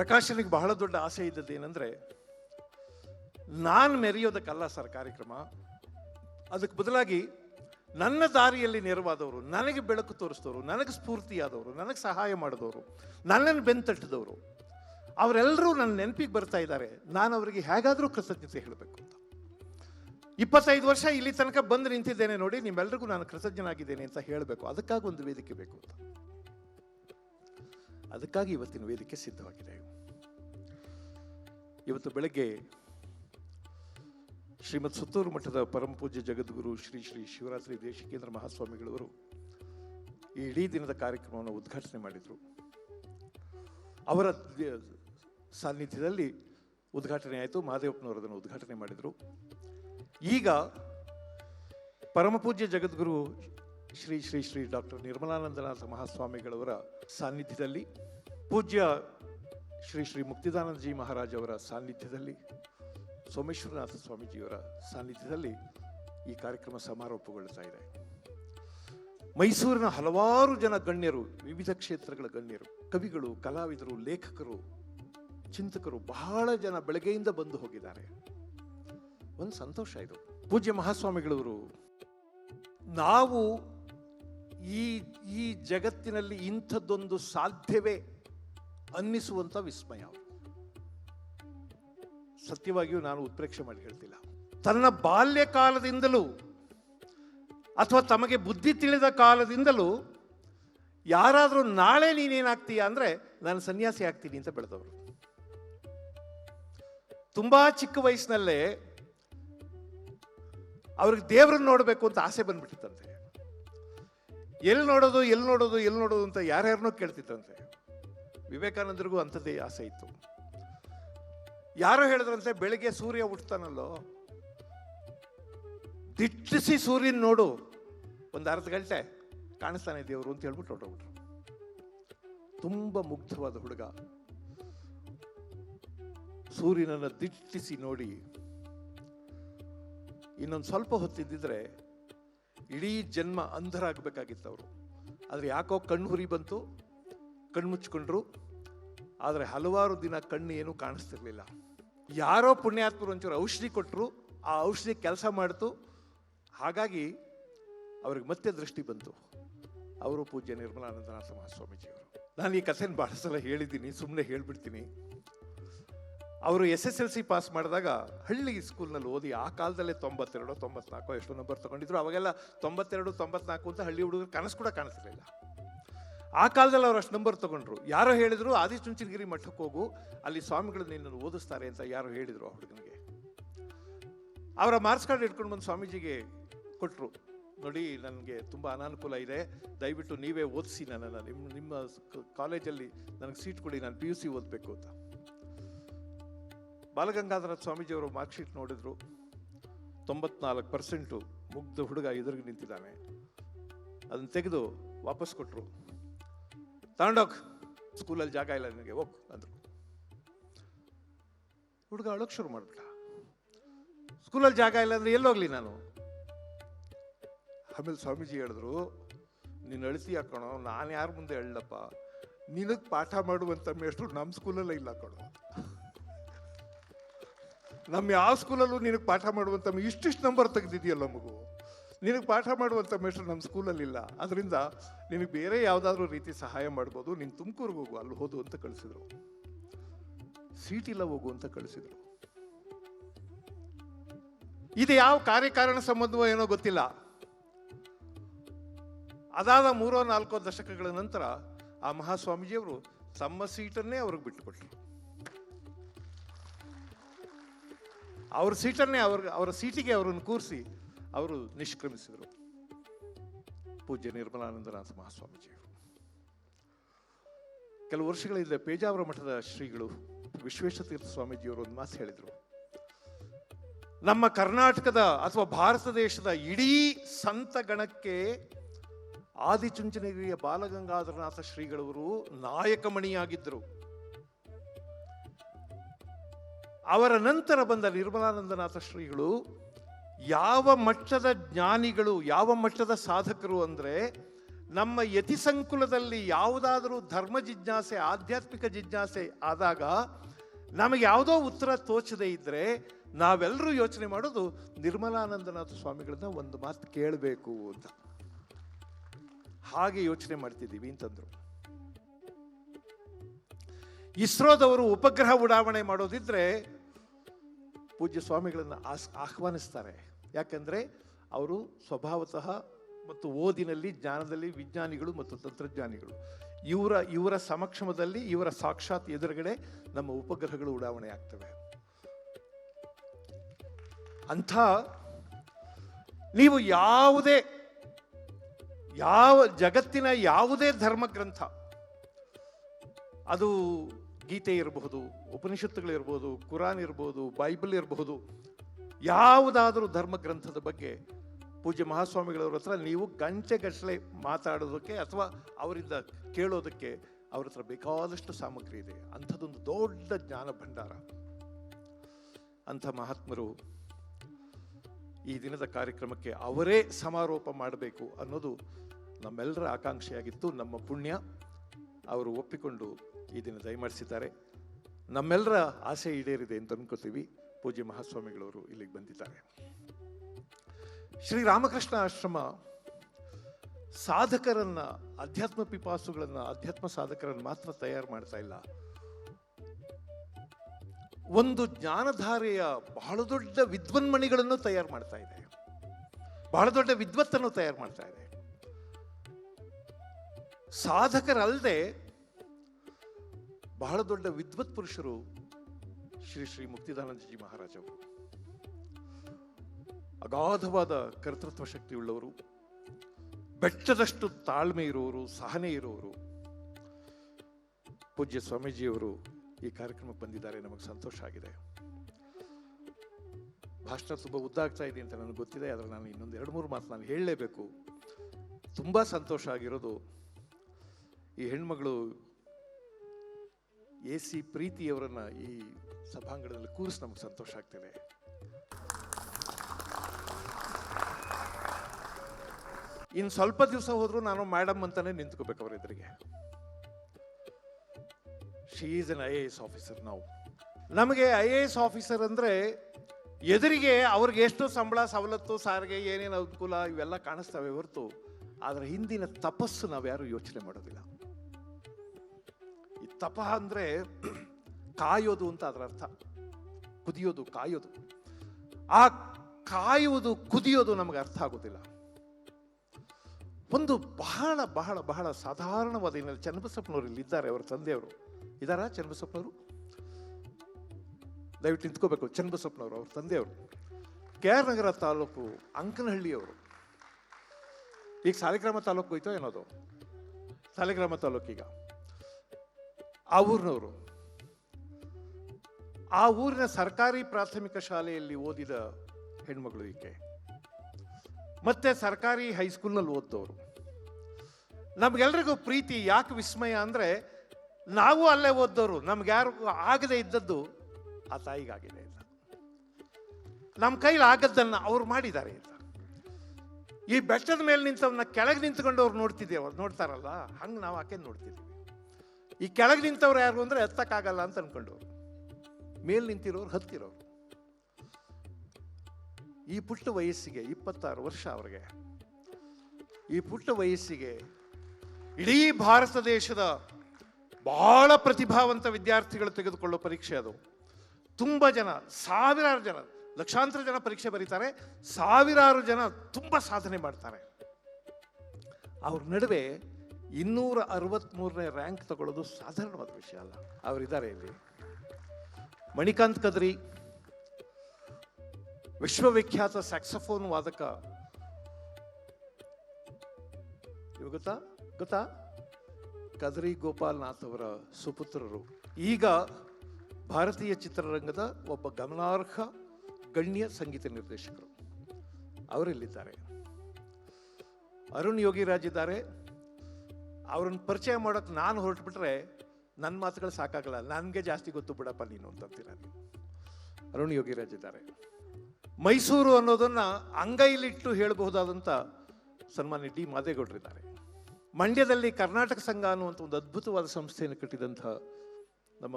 ಪ್ರಕಾಶನಿಗೆ ಬಹಳ ದೊಡ್ಡ ಆಸೆ ಇದ್ದದ್ದು ಏನಂದ್ರೆ, ನಾನು ಮೆರೆಯೋದಕ್ಕಲ್ಲ ಸರ್ ಕಾರ್ಯಕ್ರಮ. ಅದಕ್ಕೆ ಬದಲಾಗಿ ನನ್ನ ದಾರಿಯಲ್ಲಿ ನೆರವಾದವರು, ನನಗೆ ಬೆಳಕು ತೋರಿಸಿದವರು, ನನಗೆ ಸ್ಫೂರ್ತಿಯಾದವರು, ನನಗೆ ಸಹಾಯ ಮಾಡಿದವರು, ನನ್ನನ್ನು ಬೆಂತಟ್ಟಿದವರು ಅವರೆಲ್ಲರೂ ನನ್ನ ನೆನಪಿಗೆ ಬರ್ತಾ ಇದ್ದಾರೆ. ನಾನು ಅವರಿಗೆ ಹೇಗಾದರೂ ಕೃತಜ್ಞತೆ ಹೇಳಬೇಕು ಅಂತ. ಇಪ್ಪತ್ತೈದು ವರ್ಷ ಇಲ್ಲಿ ತನಕ ಬಂದು ನಿಂತಿದ್ದೇನೆ ನೋಡಿ ನಿಮ್ಮೆಲ್ಲರಿಗೂ ನಾನು ಕೃತಜ್ಞನಾಗಿದ್ದೇನೆ ಅಂತ ಹೇಳಬೇಕು. ಅದಕ್ಕಾಗಿ ಒಂದು ವೇದಿಕೆ ಬೇಕು ಅಂತ. ಅದಕ್ಕಾಗಿ ಇವತ್ತಿನ ವೇದಿಕೆ ಸಿದ್ಧವಾಗಿದೆ. ಇವತ್ತು ಬೆಳಗ್ಗೆ ಶ್ರೀಮತ್ ಸುತ್ತೂರು ಮಠದ ಪರಮಪೂಜ್ಯ ಜಗದ್ಗುರು ಶ್ರೀ ಶ್ರೀ ಶಿವರಾತ್ರಿ ದೇಶಿಕೇಂದ್ರ ಮಹಾಸ್ವಾಮಿಗಳವರು ಈ ಇಡೀ ದಿನದ ಕಾರ್ಯಕ್ರಮವನ್ನು ಉದ್ಘಾಟನೆ ಮಾಡಿದರು. ಅವರ ಸಾನ್ನಿಧ್ಯದಲ್ಲಿ ಉದ್ಘಾಟನೆ ಆಯಿತು ಮಹಾದೇವಪ್ಪನವರು ಅದನ್ನು ಉದ್ಘಾಟನೆ ಮಾಡಿದರು. ಈಗ ಪರಮಪೂಜ್ಯ ಜಗದ್ಗುರು ಶ್ರೀ ಶ್ರೀ ಶ್ರೀ ಡಾಕ್ಟರ್ ನಿರ್ಮಲಾನಂದನಾಥ ಮಹಾಸ್ವಾಮಿಗಳವರ ಸಾನ್ನಿಧ್ಯದಲ್ಲಿ ಪೂಜ್ಯ ಶ್ರೀ ಶ್ರೀ ಮುಕ್ತಿದಾನಂದಜಿ ಮಹಾರಾಜ್ ಅವರ ಸಾನ್ನಿಧ್ಯದಲ್ಲಿ, ಸೋಮೇಶ್ವರನಾಥ ಸ್ವಾಮೀಜಿಯವರ ಸಾನ್ನಿಧ್ಯದಲ್ಲಿ ಈ ಕಾರ್ಯಕ್ರಮ ಸಮಾರೋಪಗೊಳ್ಳುತ್ತಾ ಇದೆ. ಮೈಸೂರಿನ ಹಲವಾರು ಜನ ಗಣ್ಯರು, ವಿವಿಧ ಕ್ಷೇತ್ರಗಳ ಗಣ್ಯರು, ಕವಿಗಳು, ಕಲಾವಿದರು, ಲೇಖಕರು, ಚಿಂತಕರು ಬಹಳ ಜನ ಬೆಳಗ್ಗೆಯಿಂದ ಬಂದು ಹೋಗಿದ್ದಾರೆ. ಒಂದು ಸಂತೋಷ ಇದು. ಪೂಜ್ಯ ಮಹಾಸ್ವಾಮಿಗಳವರು, ನಾವು ಈ ಈ ಜಗತ್ತಿನಲ್ಲಿ ಇಂಥದ್ದೊಂದು ಸಾಧ್ಯವೇ? ಅನ್ನಿಸುವಂಥ ವಿಸ್ಮಯ. ಸತ್ಯವಾಗಿಯೂ ನಾನು ಉತ್ಪ್ರೇಕ್ಷೆ ಮಾಡಿ ಹೇಳ್ತಿಲ್ಲ. ತನ್ನ ಬಾಲ್ಯ ಕಾಲದಿಂದಲೂ ಅಥವಾ ತಮಗೆ ಬುದ್ಧಿ ತಿಳಿದ ಕಾಲದಿಂದಲೂ ಯಾರಾದರೂ ನಾಳೆ ನೀನೇನಾಗ್ತೀಯ ಅಂದರೆ ನಾನು ಸನ್ಯಾಸಿ ಆಗ್ತೀನಿ ಅಂತ ಬೆಳೆದವರು. ತುಂಬ ಚಿಕ್ಕ ವಯಸ್ಸಿನಲ್ಲೇ ಅವ್ರಿಗೆ ದೇವ್ರನ್ನ ನೋಡಬೇಕು ಅಂತ ಆಸೆ ಬಂದ್ಬಿಟ್ಟಿತ್ತಂತೆ. ಎಲ್ಲಿ ನೋಡೋದು ಎಲ್ಲಿ ನೋಡೋದು ಎಲ್ಲಿ ನೋಡೋದು ಅಂತ ಯಾರ್ಯಾರನ್ನೂ ಕೇಳ್ತಿತ್ತಂತೆ. ವಿವೇಕಾನಂದರಿಗೂ ಅಂಥದ್ದೇ ಆಸೆ ಇತ್ತು. ಯಾರೋ ಹೇಳಿದ್ರಂತೆ, ಬೆಳಿಗ್ಗೆ ಸೂರ್ಯ ಹುಟ್ಟತಾನಲ್ಲೋ ದಿಟ್ಟಿಸಿ ಸೂರ್ಯನ ನೋಡು. ಒಂದು ಅರ್ಧ ಗಂಟೆ ಕಾಣಿಸ್ತಾನೆ ದೇವರು ಅಂತ ಹೇಳ್ಬಿಟ್ಟು ಹೊರಟೋಗ್ಬಿಟ್ರು. ತುಂಬ ಮುಗ್ಧವಾದ ಹುಡುಗ. ಸೂರ್ಯನನ್ನು ದಿಟ್ಟಿಸಿ ನೋಡಿ. ಇನ್ನೊಂದು ಸ್ವಲ್ಪ ಹೊತ್ತಿದ್ದಿದ್ರೆ ಇಡೀ ಜನ್ಮ ಅಂಧರಾಗಬೇಕಾಗಿತ್ತು ಅವರು ಆದರೆ ಯಾಕೋ ಕಣ್ಣು ಹುರಿ ಬಂತು. ಕಣ್ಣು ಮುಚ್ಚಿಕೊಂಡ್ರು ಆದರೆ ಹಲವಾರು ದಿನ ಕಣ್ಣು ಏನೂ ಕಾಣಿಸ್ತಿರ್ಲಿಲ್ಲ. ಯಾರೋ ಪುಣ್ಯಾತ್ಮರು ಒಂಚೂರು ಔಷಧಿ ಕೊಟ್ಟರು ಆ ಔಷಧಿ ಕೆಲಸ ಮಾಡ್ತು. ಹಾಗಾಗಿ ಅವ್ರಿಗೆ ಮತ್ತೆ ದೃಷ್ಟಿ ಬಂತು. ಅವರು ಪೂಜ್ಯ ನಿರ್ಮಲಾನಂದನಾಥ ಮಹಾಸ್ವಾಮೀಜಿಯವರು. ನಾನು ಈ ಕಥೆನ ಬಹಳ ಸಲ ಹೇಳಿದ್ದೀನಿ ಸುಮ್ಮನೆ ಹೇಳ್ಬಿಡ್ತೀನಿ. ಅವರು S S L C pass ಮಾಡಿದಾಗ ಹಳ್ಳಿ ಸ್ಕೂಲ್ನಲ್ಲಿ ಓದಿ ಆ ಕಾಲದಲ್ಲೇ ತೊಂಬತ್ತೆರಡು, ತೊಂಬತ್ನಾಲ್ಕು ಎಷ್ಟು ನಂಬರ್ ತಗೊಂಡಿದ್ರು. ಅವಾಗೆಲ್ಲ ತೊಂಬತ್ತೆರಡು, ತೊಂಬತ್ನಾಲ್ಕು ಅಂತ ಹಳ್ಳಿ ಹುಡುಗರು ಕನಸು ಕೂಡ ಕಾಣಿಸ್ತಿರ್ಲಿಲ್ಲ. ಆ ಕಾಲದಲ್ಲಿ ಅವರು ಅಷ್ಟು ನಂಬರ್ ತಗೊಂಡ್ರು. ಯಾರೋ ಹೇಳಿದ್ರು ಆದಿಚುಂಚನಗಿರಿ ಮಠಕ್ಕೆ ಹೋಗು, ಅಲ್ಲಿ ಸ್ವಾಮಿಗಳು ನಿನ್ನನ್ನು ಓದಿಸ್ತಾರೆ ಅಂತ ಯಾರೋ ಹೇಳಿದರು ಆ ಹುಡುಗನಿಗೆ. ಅವರ ಮಾರ್ಕ್ಸ್ ಕಾರ್ಡ್ ಇಟ್ಕೊಂಡು ಬಂದು ಸ್ವಾಮೀಜಿಗೆ ಕೊಟ್ಟರು ನೋಡಿ, ನನಗೆ ತುಂಬ ಅನಾನುಕೂಲ ಇದೆ. ದಯವಿಟ್ಟು ನೀವೇ ಓದಿಸಿ ನನ್ನನ್ನು. ನಿಮ್ಮ ನಿಮ್ಮ ಕಾಲೇಜಲ್ಲಿ ನನಗೆ ಸೀಟ್ ಕೊಡಿ, ನಾನು ಪಿ ಯು ಸಿ ಓದಬೇಕು ಅಂತ. ಬಾಲಗಂಗಾಧರ ಸ್ವಾಮೀಜಿಯವರು ಮಾರ್ಕ್ಶೀಟ್ ನೋಡಿದ್ರು. ತೊಂಬತ್ನಾಲ್ಕು ಪರ್ಸೆಂಟು ಮುಗ್ಧ ಹುಡುಗ ಎದುರಿಗೆ ನಿಂತಿದ್ದಾನೆ. ಅದನ್ನು ತೆಗೆದು ವಾಪಸ್ ಕೊಟ್ಟರು ತಗೊಂಡೋಗ್. ಸ್ಕೂಲಲ್ಲಿ ಜಾಗ ಇಲ್ಲ ನಿನಗೆ, ಹೋಗ್ ಅಂದರು. ಹುಡುಗ ಅಳೋಕೆ ಶುರು ಮಾಡ್ಬಿಟ್ಟ ಸ್ಕೂಲಲ್ಲಿ ಜಾಗ ಇಲ್ಲ ಅಂದ್ರೆ ಎಲ್ಲೋಗ್ಲಿ ನಾನು? ಆಮೇಲೆ ಸ್ವಾಮೀಜಿ ಹೇಳಿದ್ರು, ನೀನು ಅಳಿಸಿ ಹಾಕೋಣ ನಾನು ಯಾರ ಮುಂದೆ ಹೇಳಪ್ಪ ನಿನಗೆ ಪಾಠ ಮಾಡುವಂಥ ಮೇಷ್ಟ್ರು ನಮ್ಮ ಸ್ಕೂಲಲ್ಲೇ ಇಲ್ಲ ಕಣೋ. ನಮ್ಮ ಯಾವ ಸ್ಕೂಲಲ್ಲೂ ನಿನಗೆ ಪಾಠ ಮಾಡುವಂಥ ಇಷ್ಟಿಷ್ಟು ನಂಬರ್ ತೆಗೆದಿದೆಯಲ್ಲ ಮಗು. ನಿನಗೆ ಪಾಠ ಮಾಡುವಂಥ ಮೇಷ್ಟ್ರು ನಮ್ಮ ಸ್ಕೂಲಲ್ಲಿಲ್ಲ. ಅದರಿಂದ ನಿನಗೆ ಬೇರೆ ಯಾವುದಾದ್ರೂ ರೀತಿ ಸಹಾಯ ಮಾಡ್ಬೋದು. ನೀನು ತುಮಕೂರಿಗೆ ಹೋಗು, ಅಲ್ಲಿ ಹೋದು ಅಂತ ಕಳಿಸಿದ್ರು. ಸೀಟಿಲ್ಲ ಹೋಗು ಅಂತ ಕಳಿಸಿದ್ರು. ಇದು ಯಾವ ಕಾರ್ಯಕಾರಣ ಸಂಬಂಧವೋ ಏನೋ ಗೊತ್ತಿಲ್ಲ. ಅದಾದ ಮೂರೋ ನಾಲ್ಕೋ ದಶಕಗಳ ನಂತರ ಆ ಮಹಾಸ್ವಾಮೀಜಿಯವರು ತಮ್ಮ ಸೀಟನ್ನೇ ಅವ್ರಿಗೆ ಬಿಟ್ಟುಕೊಟ್ರು. ಅವ್ರ ಸೀಟನ್ನೇ ಅವ್ರ ಅವರ ಸೀಟಿಗೆ ಅವರನ್ನು ಕೂರಿಸಿ ಅವರು ನಿಷ್ಕ್ರಮಿಸಿದರು. ಪೂಜ್ಯ ನಿರ್ಮಲಾನಂದನಾಥ ಮಹಾಸ್ವಾಮೀಜಿಯವರು. ಕೆಲವು ವರ್ಷಗಳ ಹಿಂದೆ ಪೇಜಾವರ ಮಠದ ಶ್ರೀಗಳು ವಿಶ್ವೇಶತೀರ್ಥ ಸ್ವಾಮೀಜಿಯವರು ಒಂದು ಮಾತು ಹೇಳಿದರು. ನಮ್ಮ ಕರ್ನಾಟಕದ ಅಥವಾ ಭಾರತ ದೇಶದ ಇಡೀ ಸಂತ ಗಣಕ್ಕೆ ಆದಿಚುಂಚನಗಿರಿಯ ಬಾಲಗಂಗಾಧರನಾಥ ಶ್ರೀಗಳವರು ನಾಯಕಮಣಿಯಾಗಿದ್ದರು. ಅವರ ನಂತರ ಬಂದ ನಿರ್ಮಲಾನಂದನಾಥ ಶ್ರೀಗಳು ಯಾವ ಮಟ್ಟದ ಜ್ಞಾನಿಗಳು, ಯಾವ ಮಟ್ಟದ ಸಾಧಕರು ಅಂದರೆ ನಮ್ಮ ಯತಿ ಸಂಕುಲದಲ್ಲಿ ಯಾವುದಾದರೂ ಧರ್ಮ ಜಿಜ್ಞಾಸೆ, ಆಧ್ಯಾತ್ಮಿಕ ಜಿಜ್ಞಾಸೆ ಆದಾಗ ನಮಗೆ ಯಾವುದೋ ಉತ್ತರ ತೋಚದೆ ಇದ್ದರೆ ನಾವೆಲ್ಲರೂ ಯೋಚನೆ ಮಾಡೋದು ನಿರ್ಮಲಾನಂದನಾಥ ಸ್ವಾಮಿಗಳನ್ನ ಒಂದು ಮಾತು ಕೇಳಬೇಕು ಅಂತ. ಹಾಗೆ ಯೋಚನೆ ಮಾಡ್ತಿದ್ದೀವಿ ಅಂತಂದ್ರು. ಇಸ್ರೋದವರು ಉಪಗ್ರಹ ಉಡಾವಣೆ ಮಾಡೋದಿದ್ರೆ ಪೂಜ್ಯ ಸ್ವಾಮಿಗಳನ್ನು ಆಸ್, ಆಹ್ವಾನಿಸ್ತಾರೆ. ಯಾಕಂದ್ರೆ ಅವರು ಸ್ವಭಾವತಃ ಮತ್ತು ಓದಿನಲ್ಲಿ, ಜ್ಞಾನದಲ್ಲಿ ವಿಜ್ಞಾನಿಗಳು ಮತ್ತು ತಂತ್ರಜ್ಞಾನಿಗಳು. ಇವರ ಇವರ ಸಮಕ್ಷಮದಲ್ಲಿ ಇವರ ಸಾಕ್ಷಾತ್ ಎದುರುಗಡೆ ನಮ್ಮ ಉಪಗ್ರಹಗಳು ಉಡಾವಣೆ ಆಗ್ತವೆ. ಅಂಥ ನೀವು ಯಾವುದೇ, ಯಾವ ಜಗತ್ತಿನ ಯಾವುದೇ ಧರ್ಮ ಗ್ರಂಥ ಅದು ಗೀತೆ ಇರಬಹುದು ಉಪನಿಷತ್ತುಗಳಿರ್ಬೋದು ಕುರಾನ್ ಇರ್ಬೋದು ಬೈಬಲ್ ಇರಬಹುದು ಯಾವುದಾದರೂ ಧರ್ಮ ಗ್ರಂಥದ ಬಗ್ಗೆ ಪೂಜ್ಯ ಮಹಾಸ್ವಾಮಿಗಳವ್ರ ಹತ್ರ ನೀವು ಗಂಟೆಗಟ್ಟಲೆ ಮಾತಾಡೋದಕ್ಕೆ ಅಥವಾ ಅವರಿಂದ ಕೇಳೋದಕ್ಕೆ ಅವ್ರ ಹತ್ರ ಬೇಕಾದಷ್ಟು ಸಾಮಗ್ರಿ ಇದೆ. ಅಂಥದ್ದೊಂದು ದೊಡ್ಡ ಜ್ಞಾನ ಭಂಡಾರ. ಅಂಥ ಮಹಾತ್ಮರು ಈ ದಿನದ ಕಾರ್ಯಕ್ರಮಕ್ಕೆ ಅವರೇ ಸಮಾರೋಪ ಮಾಡಬೇಕು ಅನ್ನೋದು ನಮ್ಮೆಲ್ಲರ ಆಕಾಂಕ್ಷೆಯಾಗಿತ್ತು. ನಮ್ಮ ಪುಣ್ಯ ಅವರು ಒಪ್ಪಿಕೊಂಡು ಈ ದಿನ ದಯಮಾಡಿಸಿದ್ದಾರೆ. ನಮ್ಮೆಲ್ಲರ ಆಸೆ ಈಡೇರಿದೆ ಅಂತ ಅನ್ಕೋತೀವಿ. ಪೂಜ್ಯ ಮಹಾಸ್ವಾಮಿಗಳವರು ಇಲ್ಲಿಗೆ ಬಂದಿದ್ದಾರೆ. ಶ್ರೀ ರಾಮಕೃಷ್ಣ ಆಶ್ರಮ ಸಾಧಕರನ್ನ, ಅಧ್ಯಾತ್ಮ ಪಿಪಾಸುಗಳನ್ನ, ಅಧ್ಯಾತ್ಮ ಸಾಧಕರನ್ನು ಮಾತ್ರ ತಯಾರು ಮಾಡ್ತಾ ಇಲ್ಲ. ಒಂದು ಜ್ಞಾನಧಾರೆಯ ಬಹಳ ದೊಡ್ಡ ವಿದ್ವನ್ಮಣಿಗಳನ್ನು ತಯಾರು ಮಾಡ್ತಾ ಇದೆ. ಬಹಳ ದೊಡ್ಡ ವಿದ್ವತ್ತನ್ನು ತಯಾರು ಮಾಡ್ತಾ ಇದೆ. ಸಾಧಕರಲ್ಲದೆ ಬಹಳ ದೊಡ್ಡ ವಿದ್ವತ್ ಪುರುಷರು ಶ್ರೀ ಶ್ರೀ ಮುಕ್ತಿದಾನಂದಜಿ ಮಹಾರಾಜ ಅವರು ಅಗಾಧವಾದ ಕರ್ತೃತ್ವ ಶಕ್ತಿ ಉಳ್ಳವರು ಬೆಟ್ಟದಷ್ಟು ತಾಳ್ಮೆ ಇರುವವರು ಸಹನೆ ಇರುವವರು ಪೂಜ್ಯ ಸ್ವಾಮೀಜಿಯವರು ಈ ಕಾರ್ಯಕ್ರಮಕ್ಕೆ ಬಂದಿದ್ದಾರೆ, ನಮಗೆ ಸಂತೋಷ ಆಗಿದೆ. ಭಾಷಣ ತುಂಬ ಉದ್ದಾಗ್ತಾ ಇದೆ ಅಂತ ನನಗೆ ಗೊತ್ತಿದೆ, ಆದರೆ ನಾನು ಇನ್ನೊಂದು ಎರಡು ಮೂರು ಮಾತು ನಾನು ಹೇಳಲೇಬೇಕು. ತುಂಬ ಸಂತೋಷ ಆಗಿರೋದು ಈ ಹೆಣ್ಮಗಳು ಎ ಸಿ ಪ್ರೀತಿಯವರನ್ನ ಈ ಸಭಾಂಗಣದಲ್ಲಿ ಕೂರಿಸಿ ನಮಗೆ ಸಂತೋಷ ಆಗ್ತಿದೆ. ಇನ್ನು ಸ್ವಲ್ಪ ದಿವಸ ಹೋದ್ರು ನಾನು ಮೇಡಮ್ ಅಂತಾನೆ ನಿಂತ್ಕೋಬೇಕು ಅವ್ರ ಎದುರಿಗೆ. She is an I A S officer ನಾವು. ನಮಗೆ ಐ ಎ ಎಸ್ ಆಫೀಸರ್ ಅಂದ್ರೆ ಎದುರಿಗೆ ಅವ್ರಿಗೆ ಎಷ್ಟು ಸಂಬಳ, ಸವಲತ್ತು, ಸಾರಿಗೆ ಏನೇನು ಅನುಕೂಲ ಇವೆಲ್ಲ ಕಾಣಿಸ್ತವೆ ಹೊರತು ಅದರ ಹಿಂದಿನ ತಪಸ್ಸು ನಾವು ಯಾರೂ ಯೋಚನೆ ಮಾಡೋದಿಲ್ಲ. ಈ ತಪ ಅಂದ್ರೆ ಕಾಯೋದು ಅಂತ ಅದರ ಅರ್ಥ. ಕುದಿಯೋದು, ಕಾಯೋದು. ಆ ಕಾಯುವುದು, ಕುದಿಯೋದು ನಮಗೆ ಅರ್ಥ ಆಗೋದಿಲ್ಲ. ಒಂದು ಬಹಳ ಬಹಳ ಬಹಳ ಸಾಧಾರಣವಾದ ಏನಲ್ಲಿ ಚನ್ನಬಸಪ್ಪನವರು ಇಲ್ಲಿದ್ದಾರೆ, ಅವರ ತಂದೆಯವರು. ಇದಾರಾ ಚನ್ನಬಸಪ್ಪನವರು? ದಯವಿಟ್ಟು ನಿಂತ್ಕೋಬೇಕು, ಚನ್ನಬಸಪ್ಪನವರು, ಅವ್ರ ತಂದೆಯವರು. ಕೆ ಆರ್ ನಗರ ತಾಲೂಕು ಅಂಕನಹಳ್ಳಿಯವರು. ಈಗ ಸಾಲಿಗ್ರಾಮ ತಾಲೂಕು ಹೋಯ್ತೋ ಏನೋದು ಸಾಲಿಗ್ರಾಮ ತಾಲೂಕೀಗ. ಆ ಊರಿನವರು. ಆ ಊರಿನ ಸರ್ಕಾರಿ ಪ್ರಾಥಮಿಕ ಶಾಲೆಯಲ್ಲಿ ಓದಿದ ಹೆಣ್ಮಗಳು ಈಕೆ. ಮತ್ತೆ ಸರ್ಕಾರಿ ಹೈಸ್ಕೂಲ್ನಲ್ಲಿ ಓದ್ದವರು. ನಮ್ಗೆಲ್ರಿಗೂ ಪ್ರೀತಿ ಯಾಕೆ ವಿಸ್ಮಯ ಅಂದ್ರೆ ನಾವು ಅಲ್ಲೇ ಓದ್ದವರು. ನಮ್ಗೆ ಯಾರು ಆಗದೆ ಇದ್ದದ್ದು ಆ ತಾಯಿಗಾಗಿದೆ ಇಲ್ಲ ನಮ್ಮ ಕೈಲಿ ಆಗದ್ದನ್ನ ಅವ್ರು ಮಾಡಿದ್ದಾರೆ ಇಲ್ಲ ಈ ಬೆಟ್ಟದ ಮೇಲೆ ನಿಂತವನ್ನ ಕೆಳಗೆ ನಿಂತ್ಕೊಂಡು ಅವ್ರು ನೋಡ್ತಿದ್ದೇವೆ ನೋಡ್ತಾರಲ್ಲ? ಹಂಗೆ ನಾವು ಆಕೆ ನೋಡ್ತಿದ್ದೀವಿ. ಈ ಕೆಳಗೆ ನಿಂತವ್ರು ಯಾರು ಅಂದ್ರೆ ಹತ್ತಕ್ಕಾಗಲ್ಲ ಅಂತ ಅನ್ಕೊಂಡು. ಮೇಲ್ ನಿಂತಿರೋರು ಹತ್ತಿರೋರು. ಈ ಪುಟ್ಟ ವಯಸ್ಸಿಗೆ ಇಪ್ಪತ್ತಾರು ವರ್ಷ ಅವ್ರಿಗೆ. ಈ ಪುಟ್ಟ ವಯಸ್ಸಿಗೆ ಇಡೀ ಭಾರತ ದೇಶದ ಬಹಳ ಪ್ರತಿಭಾವಂತ ವಿದ್ಯಾರ್ಥಿಗಳು ತೆಗೆದುಕೊಳ್ಳೋ ಪರೀಕ್ಷೆ ಅದು. ತುಂಬ ಜನ, ಸಾವಿರಾರು ಜನ, ಲಕ್ಷಾಂತರ ಜನ ಪರೀಕ್ಷೆ ಬರೀತಾರೆ, ಸಾವಿರಾರು ಜನ ತುಂಬ ಸಾಧನೆ ಮಾಡ್ತಾರೆ. ಅವ್ರ ನಡುವೆ ಇನ್ನೂರ ಅರವತ್ಮೂರನೇ ರ್ಯಾಂಕ್ ತಗೊಳ್ಳೋದು ಸಾಧಾರಣವಾದ ವಿಷಯ ಅಲ್ಲ. ಅವರಿದ್ದಾರೆ ಇಲ್ಲಿ. ಮಣಿಕಾಂತ್ ಕದ್ರಿ, ವಿಶ್ವವಿಖ್ಯಾತ ಸ್ಯಾಕ್ಸಫೋನ್ ವಾದಕ. ಇವು ಗೊತ್ತಾ? ಗೊತ್ತಾ? ಕದ್ರಿ ಗೋಪಾಲ್ನಾಥ್ ಅವರ ಸುಪುತ್ರರು. ಈಗ ಭಾರತೀಯ ಚಿತ್ರರಂಗದ ಒಬ್ಬ ಗಮನಾರ್ಹ ಗಣ್ಯ ಸಂಗೀತ ನಿರ್ದೇಶಕರು. ಅವರಿಲ್ಲಿದ್ದಾರೆ. ಅರುಣ್ ಯೋಗಿರಾಜ್ ಇದ್ದಾರೆ. ಅವ್ರನ್ನ ಪರಿಚಯ ಮಾಡೋಕೆ ನಾನು ಹೊರಟುಬಿಟ್ರೆ ನನ್ನ ಮಾತುಗಳು ಸಾಕಾಗಲ್ಲ. ನನಗೆ ಜಾಸ್ತಿ ಗೊತ್ತು ಬಿಡಪ್ಪ ನೀನು ಅಂತಂತೀರ ನೀವು. ಅರುಣ್ ಯೋಗಿರಾಜ್ ಇದ್ದಾರೆ. ಮೈಸೂರು ಅನ್ನೋದನ್ನು ಅಂಗೈಲಿಟ್ಟು ಹೇಳಬಹುದಾದಂಥ ಸನ್ಮಾನ್ಯ ಡಿ ಮಾದೇಗೌಡರಿದ್ದಾರೆ ಮಂಡ್ಯದಲ್ಲಿ ಕರ್ನಾಟಕ ಸಂಘ ಅನ್ನುವಂಥ ಒಂದು ಅದ್ಭುತವಾದ ಸಂಸ್ಥೆಯನ್ನು ಕಟ್ಟಿದಂಥ ನಮ್ಮ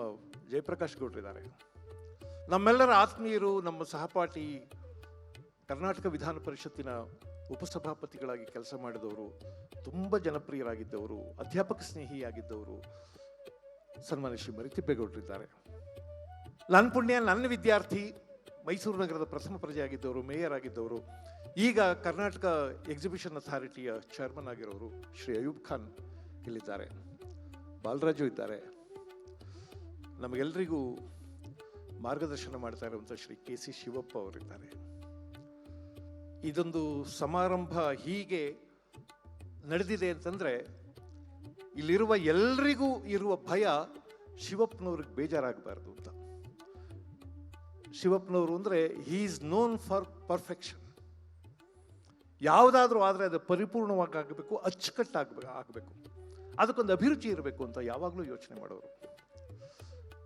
ಜಯಪ್ರಕಾಶ್ ಗೌಡರಿದ್ದಾರೆ ನಮ್ಮೆಲ್ಲರ ಆತ್ಮೀಯರು, ನಮ್ಮ ಸಹಪಾಠಿ ಕರ್ನಾಟಕ ವಿಧಾನ ಪರಿಷತ್ತಿನ ಉಪಸಭಾಪತಿಗಳಾಗಿ ಕೆಲಸ ಮಾಡಿದವರು, ತುಂಬ ಜನಪ್ರಿಯರಾಗಿದ್ದವರು, ಅಧ್ಯಾಪಕ ಸ್ನೇಹಿಯಾಗಿದ್ದವರು ಸನ್ಮಾನ್ಯ ಶ್ರೀ ಮರಿತಿಪ್ಪೇಗೌಡರಿದ್ದಾರೆ ನನ್ನ ಪುಣ್ಯ ನನ್ನ ವಿದ್ಯಾರ್ಥಿ, ಮೈಸೂರು ನಗರದ ಪ್ರಥಮ ಪ್ರಜೆಯಾಗಿದ್ದವರು, ಮೇಯರ್ ಆಗಿದ್ದವರು, ಈಗ ಕರ್ನಾಟಕ ಎಕ್ಸಿಬಿಷನ್ ಅಥಾರಿಟಿಯ ಚೇರ್ಮನ್ ಆಗಿರೋರು ಶ್ರೀ ಅಯೂಬ್ ಖಾನ್ ಇಲ್ಲಿದ್ದಾರೆ. ಬಾಲರಾಜು ಇದ್ದಾರೆ. ನಮಗೆಲ್ಲರಿಗೂ ಮಾರ್ಗದರ್ಶನ ಮಾಡ್ತಾ ಇರುವಂಥ ಶ್ರೀ ಕೆ ಸಿ ಶಿವಪ್ಪ ಅವರಿದ್ದಾರೆ. ಇದೊಂದು ಸಮಾರಂಭ ಹೀಗೆ ನಡೆದಿದೆ ಅಂತಂದ್ರೆ, ಇಲ್ಲಿರುವ ಎಲ್ರಿಗೂ ಇರುವ ಭಯ ಶಿವಪ್ಪನವ್ರಿಗೆ ಬೇಜಾರಾಗಬಾರ್ದು ಅಂತ. ಶಿವಪ್ಪನವರು ಅಂದರೆ he is known for perfection ಯಾವುದಾದ್ರೂ ಆದರೆ ಅದು ಪರಿಪೂರ್ಣವಾಗಿ ಆಗಬೇಕು ಅಚ್ಚುಕಟ್ಟಾಗಬೇಕು ಆಗಬೇಕು. ಅದಕ್ಕೊಂದು ಅಭಿರುಚಿ ಇರಬೇಕು ಅಂತ ಯಾವಾಗಲೂ ಯೋಚನೆ ಮಾಡೋರು.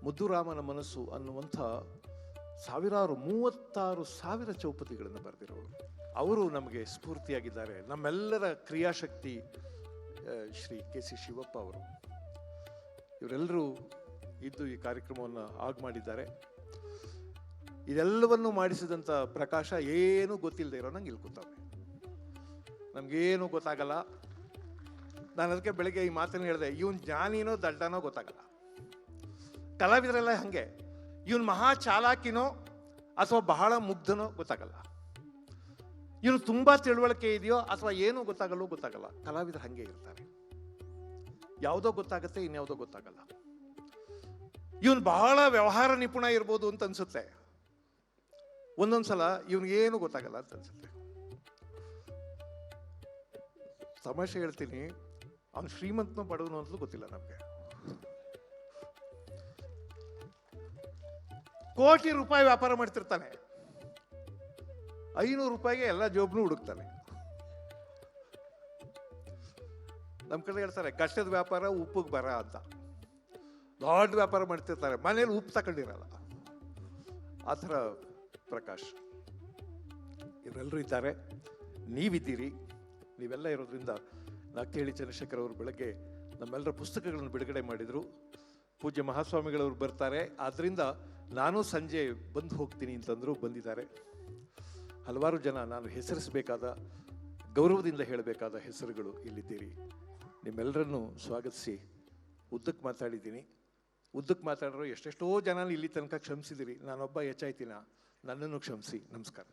ಮುದ್ದುರಾಮನ ಮನಸ್ಸು ಅನ್ನುವಂಥ ಸಾವಿರಾರು ಮೂವತ್ತಾರು ಸಾವಿರ ಚೌಪತಿಗಳನ್ನು ಬರೆದಿರೋರು. ಅವರು ನಮಗೆ ಸ್ಫೂರ್ತಿಯಾಗಿದ್ದಾರೆ. ನಮ್ಮೆಲ್ಲರ ಕ್ರಿಯಾಶಕ್ತಿ ಶ್ರೀ ಕೆ ಸಿ ಶಿವಪ್ಪ ಅವರು. ಇವರೆಲ್ಲರೂ ಇದ್ದು ಈ ಕಾರ್ಯಕ್ರಮವನ್ನು ಆಗ್ ಮಾಡಿದ್ದಾರೆ. ಇದೆಲ್ಲವನ್ನು ಮಾಡಿಸಿದಂಥ ಪ್ರಕಾಶ ಏನೂ ಗೊತ್ತಿಲ್ಲದೆ ಇರೋ ನಂಗೆ ಇಲ್ಲಿ ಕೂತಾವೆ ನಮಗೇನು ಗೊತ್ತಾಗಲ್ಲ. ನಾನು ಅದಕ್ಕೆ ಬೆಳಗ್ಗೆ ಈ ಮಾತನ್ನು ಹೇಳಿದೆ, ಇವನು ಜ್ಞಾನಿನೋ ದಡ್ಡನೋ ಗೊತ್ತಾಗಲ್ಲ. ಕಲಾವಿದರೆಲ್ಲ ಹಾಗೆ. ಇವನ್ ಮಹಾ ಚಾಲಾಕಿನೋ ಅಥವಾ ಬಹಳ ಮುಗ್ಧನೋ ಗೊತ್ತಾಗಲ್ಲ. ಇವನು ತುಂಬಾ ತಿಳುವಳಿಕೆ ಇದೆಯೋ ಅಥವಾ ಏನೂ ಗೊತ್ತಾಗಲ್ಲೋ ಗೊತ್ತಾಗಲ್ಲ. ಕಲಾವಿದರು ಹಾಗೆ ಇರ್ತಾರೆ ಯಾವುದೋ ಗೊತ್ತಾಗುತ್ತೆ, ಇನ್ಯಾವುದೋ ಗೊತ್ತಾಗಲ್ಲ. ಇವನು ಬಹಳ ವ್ಯವಹಾರ ನಿಪುಣ ಇರ್ಬೋದು ಅಂತ ಅನ್ಸುತ್ತೆ. ಒಂದೊಂದ್ಸಲ ಇವನಿಗೇನು ಗೊತ್ತಾಗಲ್ಲ ಅಂತ ಅನ್ಸುತ್ತೆ. ತಮಾಷೆ ಹೇಳ್ತೀನಿ, ಅವನು ಶ್ರೀಮಂತನೋ ಬಡವನು ಅಂತಲೂ ಗೊತ್ತಿಲ್ಲ ನಮಗೆ. ಕೋಟಿ ರೂಪಾಯಿ ವ್ಯಾಪಾರ ಮಾಡ್ತಿರ್ತಾನೆ. ಐನೂರು ರೂಪಾಯಿಗೆ ಎಲ್ಲ ಜೋಬ್ನು ಹುಡುಕ್ತಾನೆ. ನಮ್ಮ ಕಡೆ ಹೇಳ್ತಾರೆ, ಕಷ್ಟದ ವ್ಯಾಪಾರ, ಉಪ್ಪಿಗೆ ಬರ ಅಂತ. ದೊಡ್ಡ ವ್ಯಾಪಾರ ಮಾಡ್ತಿರ್ತಾರೆ. ಮನೇಲಿ ಉಪ್ಪು ತಗೊಂಡಿರಲ್ಲ ಆ ಥರ ಪ್ರಕಾಶ್. ಇವರೆಲ್ಲರೂ ಇದ್ದಾರೆ. ನೀವಿದ್ದೀರಿ. ನೀವೆಲ್ಲ ಇರೋದ್ರಿಂದ ನಾಕೇಳಿ ಚಂದ್ರಶೇಖರ್ ಅವರು ಬೆಳಗ್ಗೆ ನಮ್ಮೆಲ್ಲರ ಪುಸ್ತಕಗಳನ್ನು ಬಿಡುಗಡೆ ಮಾಡಿದರು. ಪೂಜ್ಯ ಮಹಾಸ್ವಾಮಿಗಳವರು ಬರ್ತಾರೆ. ಆದ್ದರಿಂದ ನಾನು ಸಂಜೆ ಬಂದು ಹೋಗ್ತೀನಿ ಅಂತಂದ್ರು ಬಂದಿದ್ದಾರೆ. ಹಲವಾರು ಜನ ನಾನು ಹೆಸರಿಸಬೇಕಾದ, ಗೌರವದಿಂದ ಹೇಳಬೇಕಾದ ಹೆಸರುಗಳು ಇಲ್ಲಿದ್ದೀರಿ. ನಿಮ್ಮೆಲ್ಲರನ್ನು ಸ್ವಾಗತಿಸಿ ಉದ್ದಕ್ಕೆ ಮಾತಾಡಿದ್ದೀನಿ. ಉದ್ದಕ್ಕೆ ಮಾತಾಡೋರು ಎಷ್ಟೆಷ್ಟೋ ಜನ ಇಲ್ಲಿ ತನಕ ಕ್ಷಮಿಸಿದಿರಿ. ನಾನೊಬ್ಬ ಹೆಚ್ಚಾಯ್ತೀನ ನನ್ನನ್ನು ಕ್ಷಮಿಸಿ. ನಮಸ್ಕಾರ.